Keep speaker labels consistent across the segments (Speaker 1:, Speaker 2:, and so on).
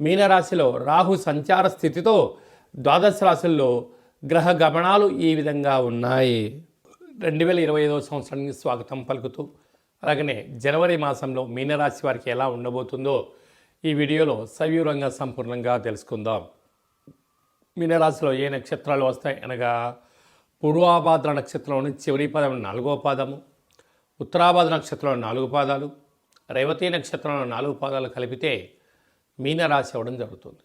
Speaker 1: మీనరాశిలో రాహు సంచార స్థితితో ద్వాదశ రాశుల్లో గ్రహ గమనాలు ఈ విధంగా ఉన్నాయి. రెండు వేల ఇరవై ఐదవ సంవత్సరానికి స్వాగతం పలుకుతూ అలాగనే జనవరి మాసంలో మీనరాశి వారికి ఎలా ఉండబోతుందో ఈ వీడియోలో సవివరంగా సంపూర్ణంగా తెలుసుకుందాం. మీనరాశిలో ఏ నక్షత్రాలు వస్తాయి? అనగా పూర్వాభాద్ర నక్షత్రంలోని చివరి పాదం నాలుగో పాదము ఉత్తరాభాద్ర నక్షత్రంలో నాలుగు పాదాలు రేవతి నక్షత్రంలో నాలుగు పాదాలు కలిపితే మీనరాశి అవ్వడం జరుగుతుంది.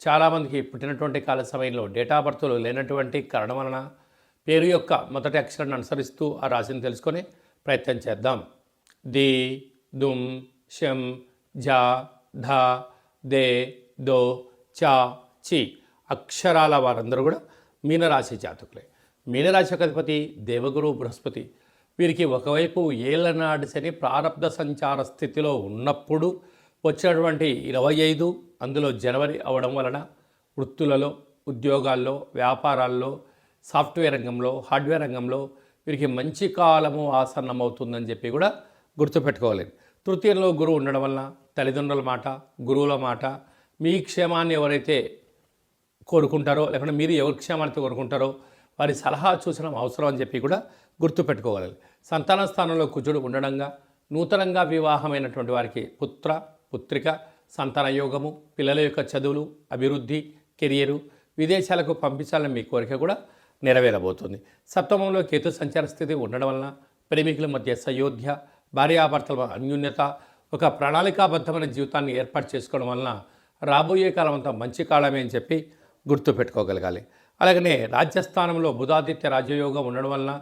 Speaker 1: చాలామందికి పుట్టినటువంటి కాల సమయంలో డేటా బర్త్లు లేనటువంటి కారణం వలన పేరు యొక్క మొదటి అక్షరాన్ని అనుసరిస్తూ ఆ రాశిని తెలుసుకొని ప్రయత్నం చేద్దాం. ది దుమ్ షం జా ధ దే దో చా చి అక్షరాల వారందరూ కూడా మీనరాశి జాతకులే. మీనరాశి యొక్క అధిపతి దేవగురు బృహస్పతి. వీరికి ఒకవైపు ఏళ్ళనాటి శని ప్రారంభ సంచార స్థితిలో ఉన్నప్పుడు వచ్చినటువంటి ఇరవై ఐదు అందులో జనవరి అవడం వలన వృత్తులలో ఉద్యోగాల్లో వ్యాపారాల్లో సాఫ్ట్వేర్ రంగంలో హార్డ్వేర్ రంగంలో వీరికి మంచి కాలము ఆసన్నమవుతుందని చెప్పి కూడా గుర్తుపెట్టుకోవాలి. తృతీయంలో గురువు ఉండడం వలన తల్లిదండ్రుల మాట గురువుల మాట మీ క్షేమాన్ని ఎవరైతే కోరుకుంటారో లేకుంటే మీరు ఎవరి క్షేమాన్ని కోరుకుంటారో వారి సలహా చూసిన అవసరం అని చెప్పి కూడా గుర్తుపెట్టుకోవాలి. సంతాన స్థానంలో కుజుడు ఉండడంగా నూతనంగా వివాహమైనటువంటి వారికి పుత్ర పుత్రిక సంతాన యోగము పిల్లల యొక్క చదువులు అభివృద్ధి కెరియరు విదేశాలకు పంపించాలని మీ కోరిక కూడా నెరవేరబోతుంది. సప్తమంలో కేతు సంచార స్థితి ఉండడం వలన ప్రేమికుల మధ్య సయోధ్య భార్యాభర్తల అన్యూన్యత ఒక ప్రణాళికాబద్ధమైన జీవితాన్ని ఏర్పాటు చేసుకోవడం వలన రాబోయే కాలం అంతా మంచి కాలమే అని చెప్పి గుర్తుపెట్టుకోగలగాలి అలాగనే రాజ్యస్థానంలో బుధాదిత్య రాజయోగం ఉండడం వలన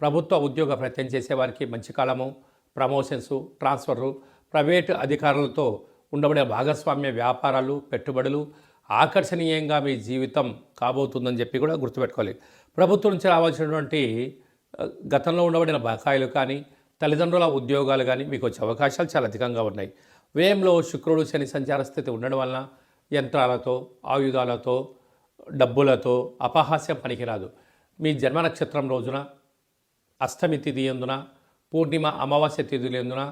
Speaker 1: ప్రభుత్వ ఉద్యోగ ప్రయత్నం చేసేవారికి మంచి కాలము ప్రమోషన్స్ ట్రాన్స్ఫర్లు ప్రైవేటు అధికారులతో ఉండబడే భాగస్వామ్య వ్యాపారాలు పెట్టుబడులు ఆకర్షణీయంగా మీ జీవితం కాబోతుందని చెప్పి కూడా గుర్తుపెట్టుకోవాలి. ప్రభుత్వం నుంచి రావాల్సినటువంటి గతంలో ఉండబడిన బకాయిలు కానీ తల్లిదండ్రుల ఉద్యోగాలు కానీ మీకు వచ్చే అవకాశాలు చాలా అధికంగా ఉన్నాయి. వ్యయంలో శుక్రుడు శని సంచార స్థితి ఉండడం వలన యంత్రాలతో ఆయుధాలతో డబ్బులతో అపహాస్యం పనికిరాదు. మీ జన్మ నక్షత్రం రోజున అష్టమి తిథి ఎందున పూర్ణిమ అమావాస్య తిథులందున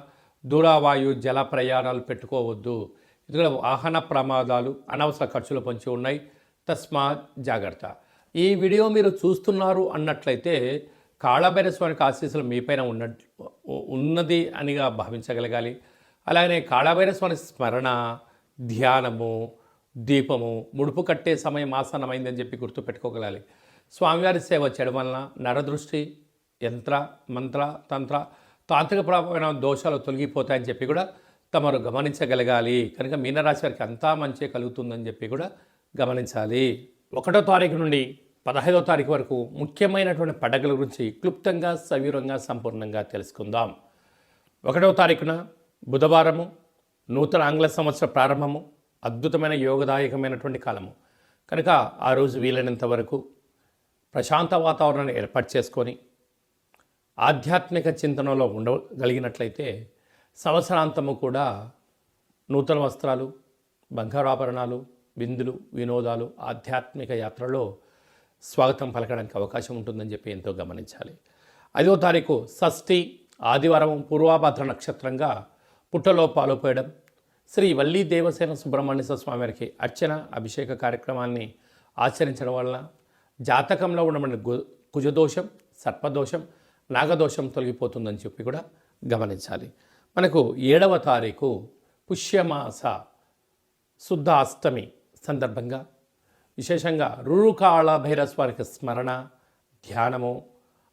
Speaker 1: దూరావాయు జల ప్రయాణాలు పెట్టుకోవద్దు. ఎందుకంటే వాహన ప్రమాదాలు అనవసర ఖర్చులు పొంచి ఉన్నాయి. తస్మా జాగ్రత్త. ఈ వీడియో మీరు చూస్తున్నారు అన్నట్లయితే కాళభైరస్వామికి ఆశీస్సులు మీపైన ఉన్న ఉన్నది అనిగా భావించగలగాలి. అలాగనే కాళభైరస్వామి స్మరణ ధ్యానము దీపము ముడుపు కట్టే సమయం ఆసనమైందని చెప్పి గుర్తుపెట్టుకోగలాలి స్వామివారి సేవ చేయడం వలన నరదృష్టి యంత్ర మంత్ర తంత్ర తాంత్రిక దోషాలు తొలగిపోతాయని చెప్పి కూడా తమరు గమనించగలగాలి. కనుక మీనరాశి వారికి అంతా మంచి కలుగుతుందని చెప్పి కూడా గమనించాలి. ఒకటో తారీఖు నుండి పదహైదో తారీఖు వరకు ముఖ్యమైనటువంటి పండగల గురించి క్లుప్తంగా సవివరంగా సంపూర్ణంగా తెలుసుకుందాం. ఒకటవ తారీఖున బుధవారము నూతన ఆంగ్ల సంవత్సర ప్రారంభము అద్భుతమైన యోగదాయకమైనటువంటి కాలము. కనుక ఆ రోజు వీలైనంత వరకు ప్రశాంత వాతావరణాన్ని ఏర్పాటు చేసుకొని ఆధ్యాత్మిక చింతనలో ఉండగలిగినట్లయితే సంవత్సరాంతము కూడా నూతన వస్త్రాలు బంగారాభరణాలు విందులు వినోదాలు ఆధ్యాత్మిక యాత్రలో స్వాగతం పలకడానికి అవకాశం ఉంటుందని చెప్పి ఎంతో గమనించాలి. ఐదో తారీఖు షష్ఠి ఆదివారం పూర్వాభద్ర నక్షత్రంగా పుట్టలో పాలుపోయడం. శ్రీ వల్లీ దేవసేన సుబ్రహ్మణ్య స్వామి వారికి అర్చన అభిషేక కార్యక్రమాన్ని ఆచరించడం వలన జాతకంలో ఉండబడిన గు కుజదోషం సర్పదోషం నాగదోషం తొలగిపోతుందని చెప్పి కూడా గమనించాలి. మనకు ఏడవ తారీఖు పుష్యమాస శుద్ధ అష్టమి సందర్భంగా విశేషంగా రురుకాళ భైరస్వారికి స్మరణ ధ్యానము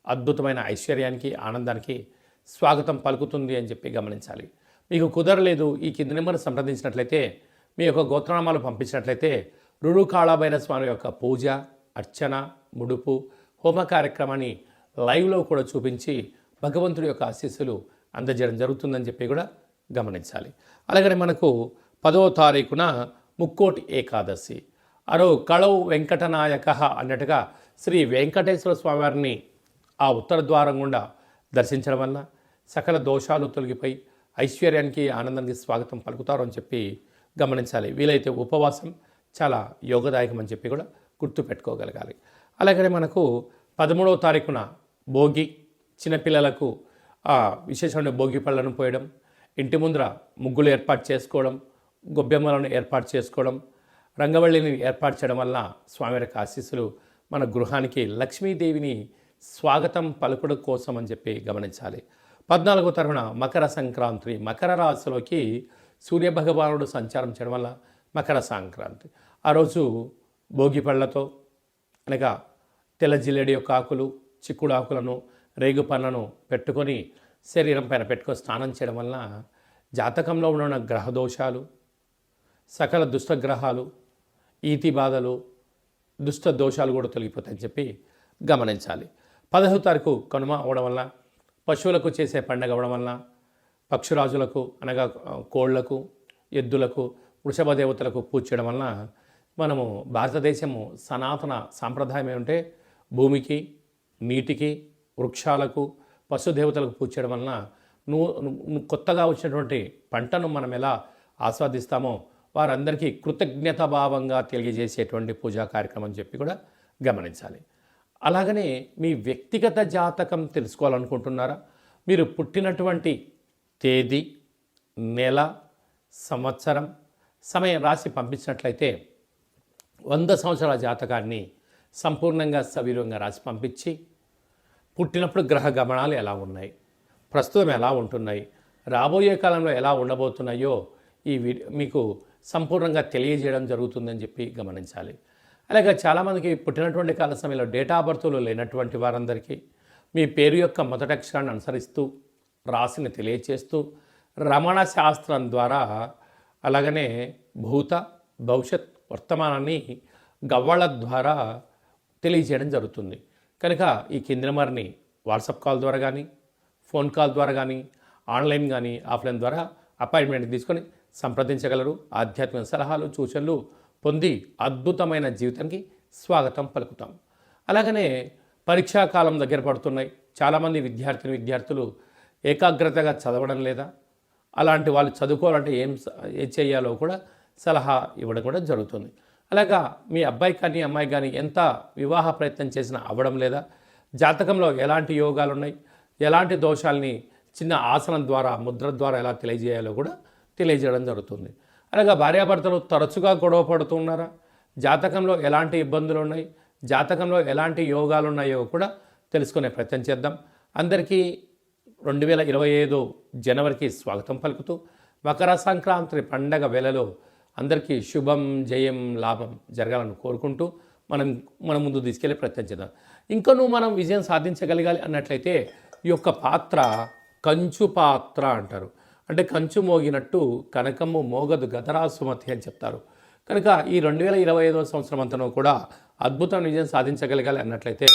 Speaker 1: అద్భుతమైన ఐశ్వర్యానికి ఆనందానికి స్వాగతం పలుకుతుంది అని చెప్పి గమనించాలి. మీకు కుదరలేదు ఈ కింది నెంబర్ సంప్రదించినట్లయితే మీ యొక్క గోత్రనామాలు పంపించినట్లయితే రురుకాళ భైరస్వామి యొక్క పూజ అర్చన ముడుపు హోమ కార్యక్రమాన్ని లైవ్లో కూడా చూపించి భగవంతుడి యొక్క ఆశీస్సులు అందజేయడం జరుగుతుందని చెప్పి కూడా గమనించాలి. అలాగనే మనకు పదో తారీఖున ముక్కోటి ఏకాదశి. అరో కళవు వెంకటనాయక అన్నట్టుగా శ్రీ వెంకటేశ్వర స్వామివారిని ఆ ఉత్తర ద్వారం గుండా దర్శించడం వలన సకల దోషాలు తొలగిపోయి ఐశ్వర్యానికి ఆనందానికి స్వాగతం పలుకుతారు అని చెప్పి గమనించాలి. వీలైతే ఉపవాసం చాలా యోగదాయకం అని చెప్పి కూడా గుర్తుపెట్టుకోగలగాలి. అలాగనే మనకు పదమూడవ తారీఖున భోగి చిన్నపిల్లలకు ఆ విశేషమైన భోగి పళ్ళను పోయడం ఇంటి ముందర ముగ్గులు ఏర్పాటు చేసుకోవడం గొబ్బెమ్మలను ఏర్పాటు చేసుకోవడం రంగవల్లిని ఏర్పాటు చేయడం వల్ల స్వామివారికి ఆశీస్సులు మన గృహానికి లక్ష్మీదేవిని స్వాగతం పలుకుడు కోసం అని చెప్పి గమనించాలి. పద్నాలుగో తరఫున మకర సంక్రాంతి మకర రాశిలోకి సూర్యభగవానుడు సంచారం చేయడం వల్ల మకర సంక్రాంతి. ఆ రోజు భోగి పళ్ళతో అనగా తెల్ల జిల్లేడి యొక్క ఆకులు చిక్కుడు ఆకులను రేగు పళ్ళను పెట్టుకొని శరీరం పైన పెట్టుకొని స్నానం చేయడం వలన జాతకంలో ఉన్న గ్రహ దోషాలు సకల దుష్టగ్రహాలు ఈతి బాధలు దుష్ట దోషాలు కూడా తొలగిపోతాయని చెప్పి గమనించాలి. పదహో తారీఖు కనుమ అవడం వల్ల పశువులకు చేసే పండగ అవ్వడం వల్ల పక్షురాజులకు అనగా కోళ్ళకు ఎద్దులకు వృషభ దేవతలకు పూజ చేయడం వలన మనము భారతదేశము సనాతన సాంప్రదాయం ఏమంటే భూమికి నీటికి వృక్షాలకు పశుదేవతలకు పూజ చేయడం వలన నువ్వు నువ్వు కొత్తగా వచ్చినటువంటి పంటను మనం ఎలా ఆస్వాదిస్తామో వారందరికీ కృతజ్ఞత భావంగా తెలియజేసేటువంటి పూజా కార్యక్రమం చెప్పి కూడా గమనించాలి. అలాగనే మీ వ్యక్తిగత జాతకం తెలుసుకోవాలనుకుంటున్నారా? మీరు పుట్టినటువంటి తేదీ నెల సంవత్సరం సమయం రాసి పంపించినట్లయితే వంద సంవత్సరాల జాతకాన్ని సంపూర్ణంగా సవిరంగా రాసి పంపించి పుట్టినప్పుడు గ్రహ గమనాలు ఎలా ఉన్నాయి ప్రస్తుతం ఎలా ఉంటున్నాయి రాబోయే కాలంలో ఎలా ఉండబోతున్నాయో ఈ వీడియో మీకు సంపూర్ణంగా తెలియజేయడం జరుగుతుందని చెప్పి గమనించాలి. అలాగే చాలామందికి పుట్టినటువంటి కాల సమయంలో డేటా బర్త్లో లేనటువంటి వారందరికీ మీ పేరు యొక్క మొదట అక్షరాన్ని అనుసరిస్తూ రాశిని తెలియచేస్తూ రమణ శాస్త్రం ద్వారా అలాగనే భూత భవిష్యత్ వర్తమానాన్ని గవ్వళ ద్వారా తెలియజేయడం జరుగుతుంది. కనుక ఈ కింది నెంబర్ని వాట్సాప్ కాల్ ద్వారా కానీ ఫోన్ కాల్ ద్వారా కానీ ఆన్లైన్ కానీ ఆఫ్లైన్ ద్వారా అపాయింట్మెంట్ తీసుకొని సంప్రదించగలరు. ఆధ్యాత్మిక సలహాలు సూచనలు పొంది అద్భుతమైన జీవితానికి స్వాగతం పలుకుతాం. అలాగనే పరీక్షా కాలం దగ్గర పడుతున్నాయి. చాలామంది విద్యార్థిని విద్యార్థులు ఏకాగ్రతగా చదవడం లేదా అలాంటి వాళ్ళు చదువుకోవాలంటే ఏం ఏం చేయాలో కూడా సలహా ఇవ్వడం కూడా జరుగుతుంది. అలాగా మీ అబ్బాయి కానీ అమ్మాయి కానీ ఎంత వివాహ ప్రయత్నం చేసినా అవ్వడం లేదా? జాతకంలో ఎలాంటి యోగాలు ఉన్నాయి ఎలాంటి దోషాలని చిన్న ఆసనం ద్వారా ముద్ర ద్వారా ఎలా తెలియజేయాలో కూడా తెలియజేయడం జరుగుతుంది. అలాగా భార్యాభర్తలు తరచుగా గొడవ పడుతున్నారా జాతకంలో ఎలాంటి ఇబ్బందులు ఉన్నాయి జాతకంలో ఎలాంటి యోగాలు ఉన్నాయో కూడా తెలుసుకునే ప్రయత్నం చేద్దాం. అందరికీ రెండు వేల ఇరవై ఐదు జనవరికి స్వాగతం పలుకుతూ మకర సంక్రాంతి పండగ వేళలో అందరికీ శుభం జయం లాభం జరగాలని కోరుకుంటూ మనం మన ముందు తీసుకెళ్ళే ప్రయత్నం చేద్దాం. మనం విజయం సాధించగలగాలి అన్నట్లయితే ఈ యొక్క పాత్ర కంచు పాత్ర అంటారు. అంటే కంచు మోగినట్టు కనకము మోగదు గదరా సుమతి అని చెప్తారు. కనుక ఈ రెండు వేల ఇరవై ఐదవ సంవత్సరం అంతనూ కూడా అద్భుతమైన విజయం సాధించగలగాలి అన్నట్లయితే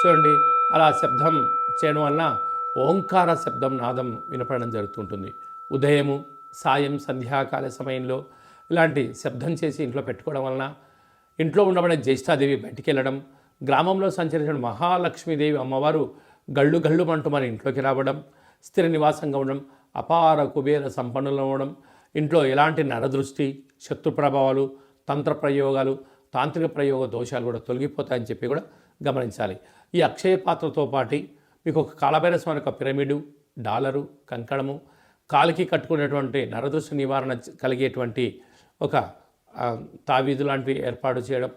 Speaker 1: చూడండి అలా శబ్దం చేయడం వలన ఓంకార శబ్దం నాదం వినపడడం జరుగుతుంటుంది. ఉదయము సాయం సంధ్యాకాల సమయంలో ఇలాంటి శబ్దం చేసి ఇంట్లో పెట్టుకోవడం వలన ఇంట్లో ఉండబడే జ్యేష్ఠాదేవి బయటికి వెళ్ళడం గ్రామంలో సంచరించిన మహాలక్ష్మీదేవి అమ్మవారు గళ్ళు గళ్ళు మంటూ మన ఇంట్లోకి రావడం స్థిర నివాసంగా ఉండడం అపార కుబేర సంపన్నులు అవ్వడం ఇంట్లో ఎలాంటి నరదృష్టి శత్రు ప్రభావాలు తంత్ర ప్రయోగాలు తాంత్రిక ప్రయోగ దోషాలు కూడా తొలగిపోతాయని చెప్పి కూడా గమనించాలి. ఈ అక్షయ పాత్రతో పాటు మీకు ఒక కాలభైరస్వామి యొక్క పిరమిడు డాలరు కంకణము కాలికి కట్టుకునేటువంటి నరదృష్టి నివారణ కలిగేటువంటి ఒక తావీదు లాంటివి ఏర్పాటు చేయడం.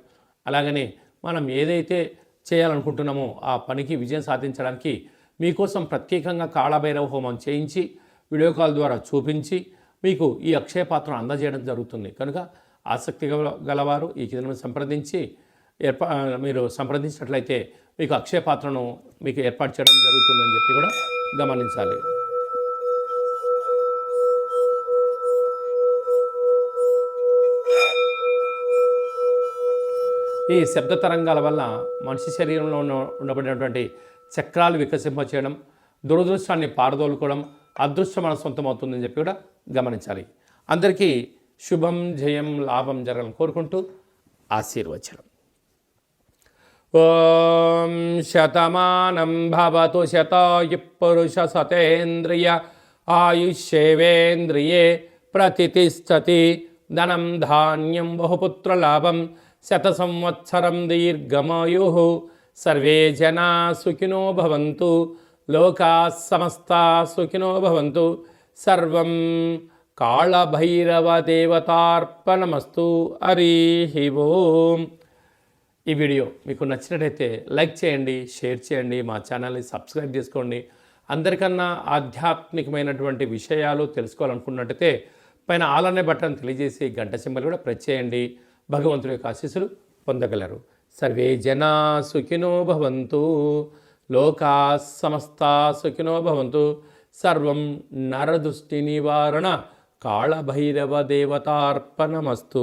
Speaker 1: అలాగనే మనం ఏదైతే చేయాలనుకుంటున్నామో ఆ పనికి విజయం సాధించడానికి మీకోసం ప్రత్యేకంగా కాళభైరవ హోమం చేయించి వీడియో కాల్ ద్వారా చూపించి మీకు ఈ అక్షయ పాత్రను అందజేయడం జరుగుతుంది. కనుక ఆసక్తి గల- గలవారు ఈ కింద సంప్రదించి ఏర్పా మీరు సంప్రదించినట్లయితే మీకు అక్షయ పాత్రను మీకు ఏర్పాటు చేయడం జరుగుతుందని చెప్పి కూడా గమనించాలి. ఈ శబ్ద తరంగాల వల్ల మనిషి శరీరంలో ఉన్న ఉండబడినటువంటి చక్రాలు వికసింప చేయడం దురదృష్టాన్ని పారదోలుకోవడం అదృష్టం మన సొంతం అవుతుందని చెప్పి కూడా గమనించాలి. అందరికీ శుభం జయం లాభం జరగాలని కోరుకుంటూ ఆశీర్వచనం. ఓం శతమానం భవతు శతాయు పురుష సతేంద్రియ ఆయుష్యేవేంద్రియే ప్రతిష్టతి ధనం ధాన్యం బహుపుత్రలాభం శత సంవత్సరం దీర్ఘమాయు. సర్వే జనా సుఖినో భవంతు. లోకా సమస్తా సుఖినో భవంతు. సర్వం కాళభైరవ దేవతార్పణమస్తు హరి ఓం. ఈ వీడియో మీకు నచ్చినట్టయితే లైక్ చేయండి షేర్ చేయండి మా ఛానల్ని సబ్స్క్రైబ్ చేసుకోండి. అందరికన్నా ఆధ్యాత్మికమైనటువంటి విషయాలు తెలుసుకోవాలనుకున్నట్టయితే పైన ఆల్ అనే బటన్ తెలియజేసి గంట సింబల్ కూడా ప్రెస్ చేయండి. భగవంతుడి యొక్క ఆశీస్సులు పొందగలరు. సర్వే జనా సుఖినో భవంతు. లోకా సమస్త సుఖినో భవంతు. సర్వం నరదృష్టి నివారణ. కాళభైరవ దేవతార్పణమస్తు.